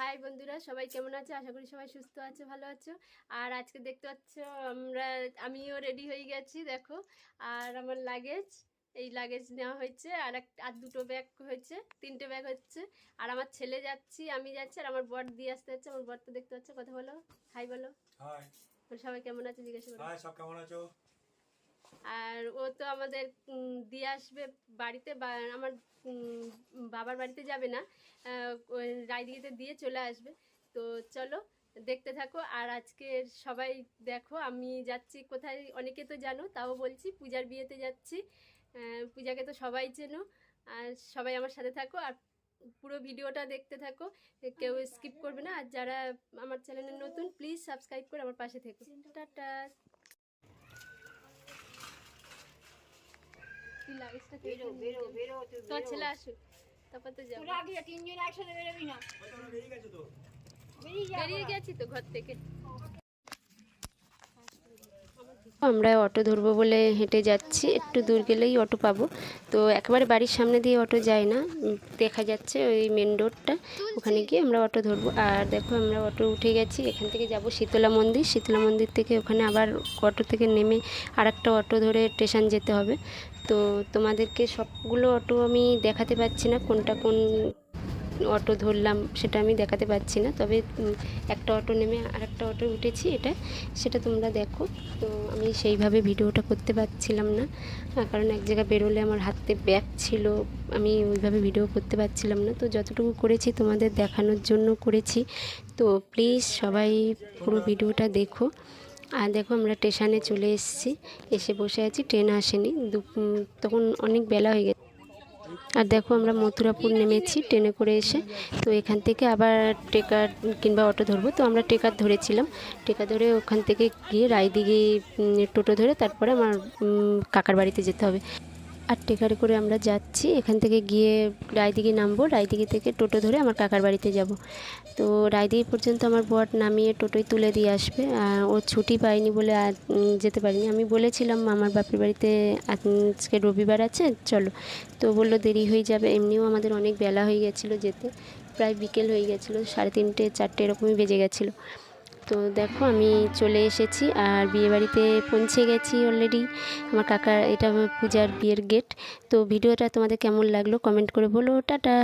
High বন্ধুরা সবাই কেমন আছো? আশা করি সবাই সুস্থ আছো ভালো আছো। আর আজকে দেখতে পাচ্ছ আমরা আমিও রেডি হয়ে গেছি দেখো। আর আমার লাগেজ এই লাগেজ নেওয়া হয়েছে আর এক আর দুটো ব্যাগ হয়েছে তিনটে ব্যাগ হচ্ছে। আর আমার ছেলে যাচ্ছি আমি যাচ্ছি আর আমার বর দিয়ে আসতে হচ্ছে আমার বর তো দেখতে পাচ্ছ কথা বলো। হাই বলো। সবাই কেমন আছে? জিজ্ঞাসা করো। সব কেমন আছো? আর ও তো আমাদের দিয়ে আসবে বাড়িতে বা, আমার বাবার বাড়িতে যাবে না। রায়দিঘিতে দিয়ে চলে আসবে। তো চলো, দেখতে থাকো। আর আজকে সবাই দেখো, আমি যাচ্ছি কোথায়, অনেকে তো জানো, তাও বলছি পূজার বিয়েতে যাচ্ছি। পূজাকে তো সবাই চেনো। আর সবাই আমার সাথে থাকো। আর পুরো ভিডিওটা দেখতে থাকো। কেউ স্কিপ করবে না। আর যারা আমার চ্যানেলে নতুন প্লিজ সাবস্ক্রাইব করে আমার পাশে থেকো। টাটা। লাগেজটা বেরো বেরো বেরো তুই তোর ছেলে আসুক তারপর তো যাব। তোরা আগে তিনজন একসাথে বেরোবি না। বেরিয়ে যা বেরিয়ে গেছি তো ঘর থেকে। আমরা অটো ধরবো বলে হেঁটে যাচ্ছি। একটু দূর গেলেই অটো পাবো। তো একেবারে বাড়ির সামনে দিয়ে অটো যায় না। দেখা যাচ্ছে ওই মেন রোডটা ওখানে গিয়ে আমরা অটো ধরবো। আর দেখো আমরা অটো উঠে গেছি। এখান থেকে যাব শীতলা মন্দির। শীতলা মন্দির থেকে ওখানে আবার অটো থেকে নেমে আর একটা অটো ধরে স্টেশন যেতে হবে। তো তোমাদেরকে সবগুলো অটো আমি দেখাতে পারছি না। কোনটা কোন অটো ধরলাম, সেটা আমি দেখাতে পারছি না। তবে একটা অটো নেমে আর একটা অটো উঠেছি এটা, সেটা তোমরা দেখো। তো আমি সেইভাবে ভিডিওটা করতে পারছিলাম না কারণ এক জায়গায় বেরোলে আমার হাতে ব্যাগ ছিল, আমি ওইভাবে ভিডিও করতে পারছিলাম না। তো যতটুকু করেছি তোমাদের দেখানোর জন্য করেছি। তো প্লিজ সবাই পুরো ভিডিওটা দেখো। আর দেখো আমরা স্টেশনে চলে এসেছি, এসে বসে আছি, ট্রেন আসেনি। তখন অনেক বেলা হয়ে গেছে। আর দেখো আমরা মথুরাপুর নেমেছি, ট্রেনে করে এসে। তো এখান থেকে আবার টেকার কিংবা অটো ধরবো। তো আমরা টেকার ধরেছিলাম। টেকা ধরে ওখান থেকে গিয়ে রায়দিঘি টোটো ধরে তারপরে আমার কাকার বাড়িতে যেতে হবে। আর টেকারে করে আমরা যাচ্ছি। এখান থেকে গিয়ে রায়দিঘি নামবো। রায়দিঘি থেকে টোটো ধরে আমার কাকার বাড়িতে যাব। তো রায়দিঘি পর্যন্ত আমার বর নামিয়ে টোটোয় তুলে দিয়ে আসবে। ও ছুটি পায়নি বলে যেতে পারিনি। আমি বলেছিলাম আমার বাপের বাড়িতে আজকে রবিবার আছে, চলো। তো বলল, দেরি হয়ে যাবে। এমনিও আমাদের অনেক বেলা হয়ে গেছিল যেতে। প্রায় বিকেল হয়ে গেছিল, সাড়ে তিনটে, চারটে এরকমই বেজে গেছিল। তো দেখো আমি চলে এসেছি আর বিয়েবাড়িতে পৌঁছে গেছি অলরেডি আমার কাকার এটা পূজার বিয়ের গেট তো ভিডিওটা তোমাদের কেমন লাগল কমেন্ট করে বলো। টাটা!